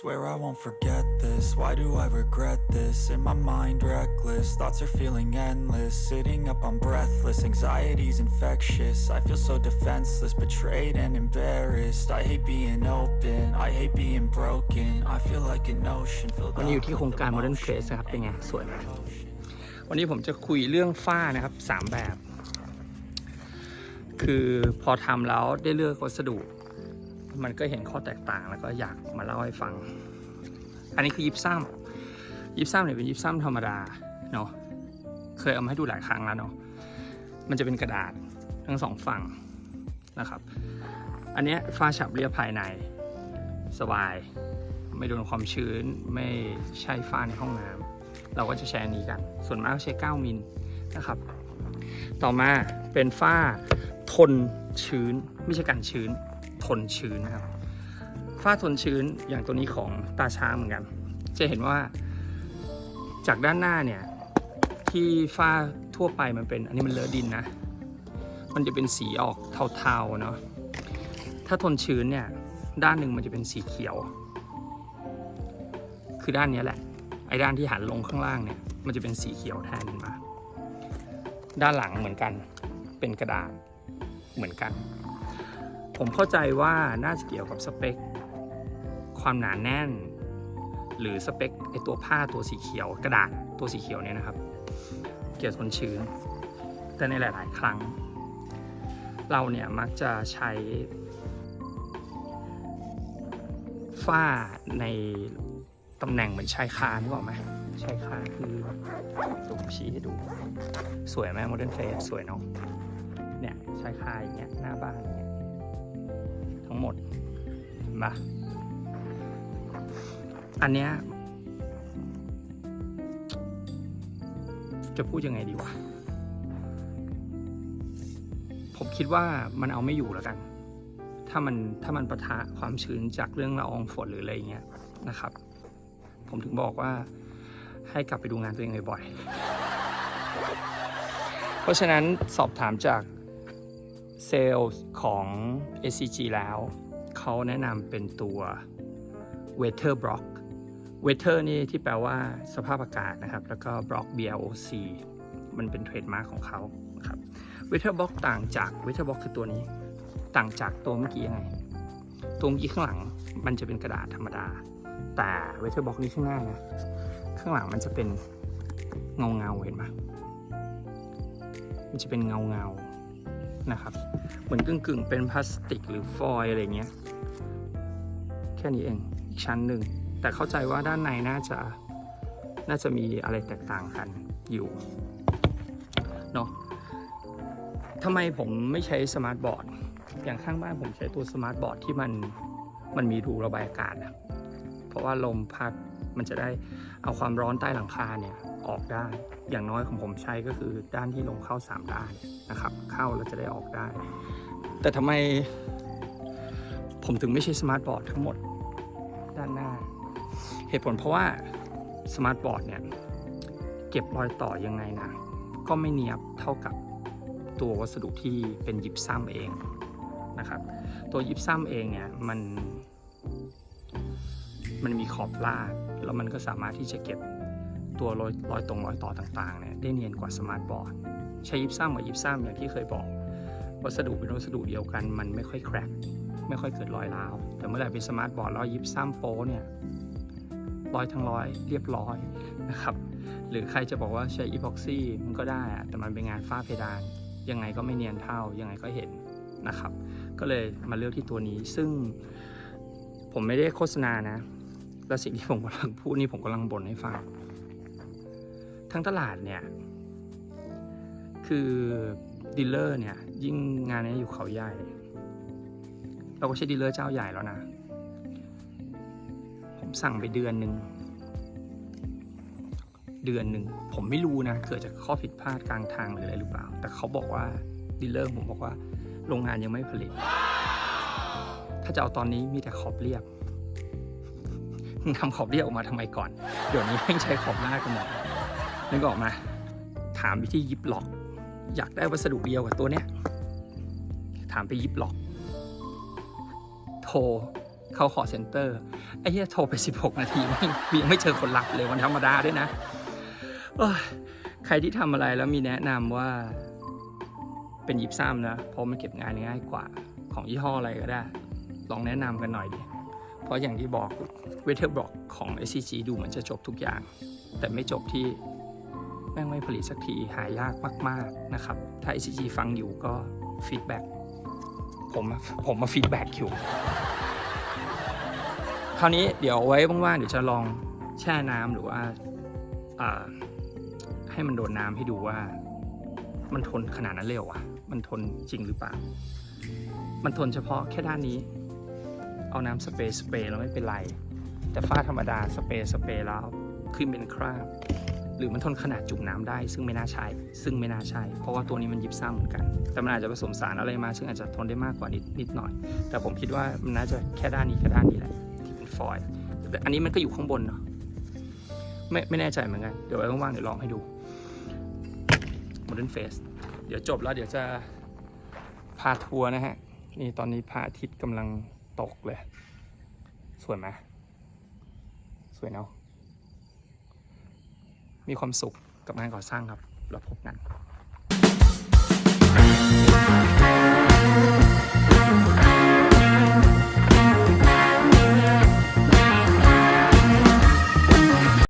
Swear I won't forget this. Why do I regret this? In my mind, reckless. Thoughts are feeling endless. Sitting up, I'm breathless. Anxiety's infectious. I feel so defenseless, betrayed and embarrassed. I hate being open. I hate being broken. I feel like an ocean filled วันนี้อยู่ที่ up โครง with การ Modern emotion. Face นะครับ เป็นไง สวยไหมวันนี้ผมจะคุยเรื่องฝ้านะครับสามแบบ คือพอทำแล้วได้เลือกวัสดุ มันก็เห็นข้อแตกต่างแล้วก็อยากมาเล่าให้ฟัง อันนี้คือยิปซัมยิปซัมเนี่ยเป็นยิปซัมธรรมดาเนาะเคยเอามาให้ดูหลายครั้งแล้วเนาะมันจะเป็นกระดาษทั้งสองฝั่งนะครับ อันเนี้ยฝ้าฉับเรียบภายในสบาย ไม่โดนความชื้นไม่ใช่ฝ้าในห้องน้ำเราก็จะใช้อันนี้กัน ส่วนมากใช้ 9 มิลนะครับ ต่อมาเป็นฝ้าทนชื้นไม่ใช่กันชื้น ทนชื้นนะครับฝ้าทนชื้นอย่างตัวนี้ของตาช้างเหมือนกัน จะเห็นว่า จากด้านหน้าเนี่ยที่ฝ้าทั่วไปมันเป็น อันนี้มันเลอะดินนะ มันจะเป็นสีออกเทาๆเนาะถ้าทนชื้นเนี่ยด้านหนึ่งมันจะเป็นสีเขียว คือด้านนี้แหละ ไอ้ด้านที่หันลงข้างล่างเนี่ย มันจะเป็นสีเขียวแทนมา ด้านหลังเหมือนกัน เป็นกระดาษเหมือนกัน ผมเข้าใจว่าน่าจะเกี่ยวกับสเปค ความหนาแน่น หรือสเปคไอตัวผ้าตัวสีเขียว กระดาษตัวสีเขียวเนี่ยนะครับ เกี่ยวกับทนชื้น แต่ในหลาย ๆ ครั้ง เราเนี่ยมักจะใช้ฝ้าในตำแหน่งเหมือนชายคานึกออกไหมชายคาคือตัวผมชี้ให้ดู สวยไหมโมเดิร์นเฟสสวยเนาะเนี่ยชายคาอย่างเงี้ยหน้าบ้านอย่างเงี้ย ทั้งหมดนะอันเนี้ยจะพูดยังไงดีวะ ผมคิดว่ามันเอาไม่อยู่แล้วกัน ถ้ามันถ้ามันประทะความชื้นจากเรื่องละอองฝนหรืออะไรอย่างเงี้ยนะครับ ผมถึงบอกว่าให้กลับไปดูงานตัวเองบ่อยๆ เพราะฉะนั้นสอบถามจาก เซลล์ของ ACG แล้ว เขาแนะนำเป็นตัว Weather Block Weather นี่ที่แปลว่าสภาพอากาศนะครับ แล้วก็ Block BLOC มันเป็นเทรดมาร์กของเขาครับ Weather Block ต่างจาก Weather Block คือตัวนี้ ต่างจากตัวเมื่อกี้ยังไง ตัวเมื่อกี้ข้างหลังมันจะเป็นกระดาษธรรมดา แต่เวเทอร์บ็อกนี้ข้างหน้านะ ข้างหลังมันจะเป็นเงาเงาเห็นไหมมันจะเป็นเงาเงานะครับ เหมือนกึ่งกึ่งๆเป็นพลาสติกหรือฟอยล์อะไรเงี้ย แค่นี้เองอีกชั้นหนึ่ง แต่เข้าใจว่าด้านในน่าจะน่าจะมีอะไรแตกต่างกันอยู่เนาะทำไมผมไม่ใช้สมาร์ทบอร์ด อย่างข้างบ้านผมใช้ตัวสมาร์ทบอร์ดที่มันมันมีรูระบายอากาศนะเพราะว่าลมพัดมันจะได้เอาความร้อนใต้หลังคาเนี่ย ออกได้ อย่างน้อยของผมใช้ก็คือด้านที่ลมเข้า 3 ด้านนะครับ เข้าแล้วจะได้ออกได้ แต่ทำไม ผมถึงไม่ใช่สมาร์ทบอร์ดทั้งหมดด้านหน้า เหตุผลเพราะว่าสมาร์ทบอร์ดเนี่ยเก็บรอยต่อยังไงนะก็ไม่เนียบเท่ากับตัววัสดุที่เป็นยิปซัมเองนะครับ ตัวยิปซัมเองเนี่ยมันมันมีขอบลาดแล้วมันก็สามารถที่จะเก็บ ตัวรอยรอยตรงรอยต่อต่างๆเนี่ยได้เนียนกว่าสมาร์ทบอร์ดใช้ยิปซัมกับยิปซัมอย่างที่เคยบอก วัสดุเป็นวัสดุเดียวกันมันไม่ค่อยแครกไม่ค่อยเกิดรอยร้าว แต่เมื่อไหร่เป็นสมาร์ทบอร์ดแล้วยิปซัมโป้เนี่ยรอยทั้งร้อยเรียบร้อยนะครับหรือใครจะบอกว่าใช้อีพ็อกซี่มันก็ได้แต่มันเป็นงานฝ้าเพดาน ยังไงก็ไม่เนียนเท่ายังไงก็เห็นนะครับ ก็เลยมาเลือกที่ตัวนี้ซึ่งผมไม่ได้โฆษณานะ และสิ่งที่ผมกำลังพูดนี่ผมกำลังบ่นให้ฟัง ทั้งตลาดเนี่ยคือดีลเลอร์เนี่ยยิ่งงานนี้อยู่เขาใหญ่ เราก็ใช้ดีลเลอร์เจ้าใหญ่แล้วนะ ผมสั่งไปเดือนหนึ่งเดือนหนึ่งผมไม่รู้นะเกิดจากข้อผิดพลาดกลางทางหรืออะไรหรือเปล่า แต่เขาบอกว่าดีลเลอร์ผมบอกว่าโรงงานยังไม่ผลิต ถ้าจะเอาตอนนี้มีแต่ขอบเรียบทำขอบเรียบออกมาทำไมก่อน เดี๋ยวนี้แม่งใช้ขอบหน้ากันหมด นึกออกมา ถามไปที่ยิปล็อก อยากได้วัสดุเดียวกับตัวเนี้ย ถามไปยิปล็อก โทรเข้าขอเซ็นเตอร์ ไอ้เหี้ยโทรไป 16 นาทีไม่ยังไม่เจอคนรับเลยวันธรรมดาด้วยนะใครที่ทำอะไรแล้วมีแนะนำว่าเป็นยิบซ้ำนะ เพราะมันเก็บงานง่ายกว่าของยี่ห้ออะไรก็ได้ ลองแนะนำกันหน่อยดิเพราะอย่างที่บอกเวเทอร์บล็อกของ SCG ดูเหมือนจะจบทุกอย่าง แต่ไม่จบที่ แม่งไม่ผลิตสักทีหายากมาก ๆนะครับ ถ้า SCG ฟังอยู่ก็ฟีดแบ็กผมผมมาฟีดแบ็กอยู่ คราวนี้เดี๋ยวไว้ว่างๆเดี๋ยวจะลองแช่น้ำหรือว่าอ่าให้มันโดนน้ำให้ดูว่า มันทนขนาดนั้นเลยเหรอวะมันทนจริงหรือเปล่า มันทนเฉพาะแค่ด้านนี้ เอาน้ำสเปรย์สเปรย์แล้วไม่เป็นไร แต่ฝ้าธรรมดาสเปรย์สเปรย์แล้วขึ้นเป็นคราบ หรือมันทนขนาดจุ่มน้ำได้ ซึ่งไม่น่าใช่ซึ่งไม่น่าใช่เพราะว่าตัวนี้มันยิบซ้ำเหมือนกัน แต่มันอาจจะผสมสารอะไรมา ซึ่งอาจจะทนได้มากกว่านิดนิดหน่อย แต่ผมคิดว่ามันน่าจะแค่ด้านนี้กับด้านนี้แหละที่เป็นฟอยล์แต่อันนี้มันก็อยู่ข้างบนเนาะไม่ไม่แน่ใจเหมือนกัน เดี๋ยวไว้ว่างๆเดี๋ยวลองให้ดู Modern Face เดี๋ยวจบแล้วเดี๋ยวจะพาทัวร์นะฮะ นี่ตอนนี้พระอาทิตย์กำลังตกเลย สวยไหมสวยเนาะ มีความสุขกับงานก่อสร้างครับแล้วพบกัน